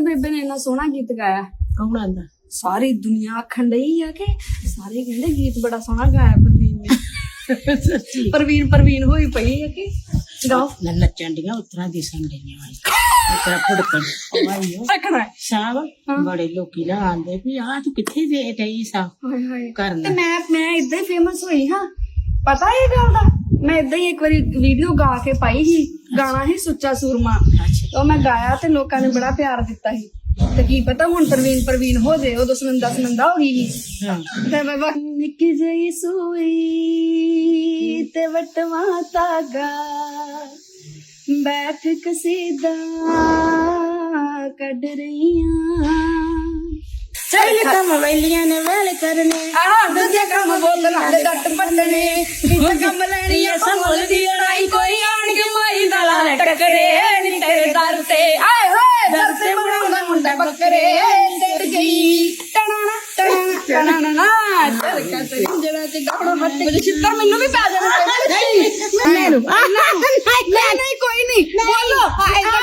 ਬੇਬੇ ਨੇ ਇੰਨਾ ਸੋਹਣਾ ਗੀਤ ਗਾਇਆ। ਕੌਣ ਆਂਦਾ ਸਾਰੀ ਦੁਨੀਆ ਆਖਣ ਲਈ ਆ ਕਿ ਸਾਰੇ ਕਹਿੰਦੇ ਗੀਤ ਬੜਾ ਸੋਹਣਾ ਗਾਇਆ ਪਰਵੀਨ ਨੇ। ਪਰਵੀਨ ਪਰਵੀਨ ਹੋਈ ਪਈ ਆ ਕਿ ਗਾਓ ਨੱਚਣ ਡੀਆਂ ਦੀ ਦਿਸਣ ਡੀਆਂ। ਉਤਰਾ ਫੁੜਕਣ ਹੈ। ਸਾਬ ਬੜੇ ਲੋਕੀ ਨਾ ਆਂਦੇ ਵੀ ਆ ਤੂੰ ਕਿੱਥੇ ਦੇ ਰਹੀ ਸਾ ਕਰਨਾ ਤੇ ਮੈਂ ਮੈਂ ਇਦਾਂ ਹੀ ਫੇਮਸ ਹੋਈ ਹਾਂ। ਪਤਾ ਇਹ ਗੱਲ ਦਾ? ਮੈਂ ਇਦਾਂ ਹੀ ਇੱਕ ਵਾਰੀ ਵੀਡੀਓ ਗਾ ਕੇ ਪਾਈ ਸੀ। ਗਾਣਾ ਸੀ ਸੁੱਚਾ ਸੂਰਮਾ। ਉਹ ਮੈਂ ਗਾਇਆ ਤੇ ਲੋਕਾਂ ਨੇ ਬੜਾ ਪਿਆਰ ਦਿੱਤਾ ਸੀ। ਤੇ ਕੀ ਪਤਾ ਹੁਣ ਪ੍ਰਵੀਨ ਪ੍ਰਵੀਨ ਹੋ ਜੇ ਉਦੋਂ ਸੁਨੰਦਾ ਸੁਨੰਦਾ ਹੋ ਗਈ ਸੀ। ਹਾਂ। ਤੇ ਮੈਂ ਬਸ ਨਿੱਕੀ ਜਿਹੀ ਸੂਈ ਤੇ ਵਟਵਾ ਤਾਗਾ ਬੈਠ ਕਸੀਦਾ ਕੱਢ ਰਹੀਆਂ। ਚੱਲ ਕੰਮ ਵੈਲੀਆਂ ਨੇ ਵੇਲ ਕਰਨੇ। ਆਹ ਦੂਜੇ ਕੰਮ ਬੋਲਣਾ ਦੇ ਡੱਟ ਪੱਟਣੇ ਇੱਕ ਕੰਮ ਲੈਣੀ ਆ ਸੰਭਲ ਦੀ ਲੜਾਈ ਕੋਈ ਆਣ ਕੇ ਮਾਈ ਦਾ ਲਾ ਟੱਕਰੇ ਨੀ ਤੇਰੇ ਦਰ ਤੇ। ਆਏ ਹੋਏ ਦਰ ਤੇ ਬਣਾਉਂਦਾ ਮੁੰਡਾ ਬੱਕਰੇ। ਡਿੱਟ ਗਈ। ਟਣਾ ਟਣਾ ਟਣਾ ਨਾ। ਚੱਲ ਕਾ ਤੇਰੀ ਜਿਹੜਾ ਤੇ ਛਿੱਤਰ ਮੈਨੂੰ ਵੀ ਪੈ ਜਾਣਾ। ਨਹੀਂ। ਨਹੀਂ ਨਹੀਂ। ਕੋਈ ਨਹੀਂ ਬੋਲੋ ਥੈਂਕ ਯੂ